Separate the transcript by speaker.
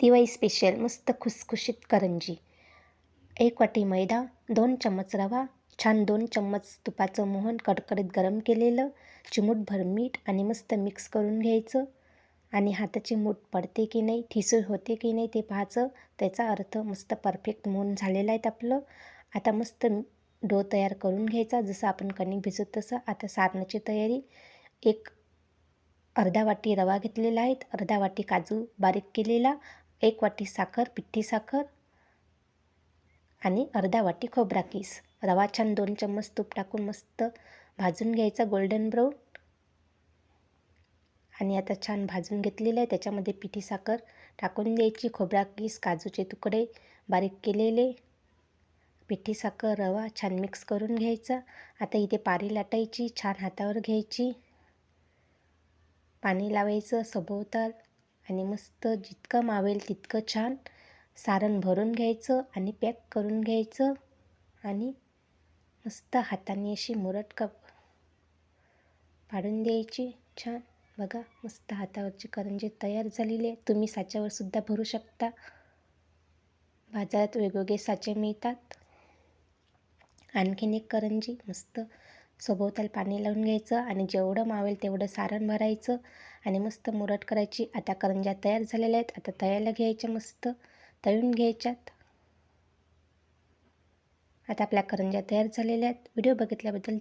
Speaker 1: Diwali special मस्त खुसखुशीत करंजी. एक वाटी मैदा दोन चम्मच रवा छान दोन चम्मच तुपाचं मोहन कडकडीत गरम केलेलं चिमूटभर मीठ आणि मस्त मिक्स करून घ्यायचं. आणि हाताची मूठ पडते की नाही ठिसूळ होते की नाही ते पाहायचं. त्याचा अर्थ मस्त परफेक्ट मोहन झालेलं आहे आपलं. आता मस्त डो तयार करून घ्यायचा जसं आपण कणिक भिजत तसं. आता सारणाची तयारी. एक अर्धा वाटी रवा घेतलेला आहे. अर्धा वाटी काजू बारीक केलेला. एक वाटी साखर पिठी साखर आणि अर्धा वाटी खोबरा किस. रवा छान दोन चम्मच तूप टाकून मस्त भाजून घ्यायचा गोल्डन ब्राऊन आणि आता छान भाजून घेतलेलं आहे. त्याच्यामध्ये पिठी साखर टाकून द्यायची. खोबरा किस काजूचे तुकडे बारीक केलेले. पिठी साखर रवा छान मिक्स करून घ्यायचा. आता इथे पारी लाटायची. छान हातावर घ्यायची. पाणी लावायचं सभोवताल. आणि मस्त जितकं मावेल तितकं छान सारण भरून घ्यायचं आणि पॅक करून घ्यायचं आणि मस्त हाताने अशी मुरट कप पाडून द्यायची. छान. बघा मस्त हातावरची करंजी तयार झालेली आहे. तुम्ही साच्यावर सुद्धा भरू शकता. बाजारात वेगवेगळे साचे मिळतात. आणखीन एक करंजी मस्त सभोवताल पाणी लावून घ्यायचं आणि जेवढं मावेल तेवढं सारण भरायचं आणि मस्त मुरट करायची. आता करंज्या तयार झालेल्या आहेत. आता तळायला घ्यायच्या मस्त. तळून घ्यायच्यात. आता आपल्या करंज्या तयार झालेल्या आहेत. व्हिडिओ बघितल्याबद्दल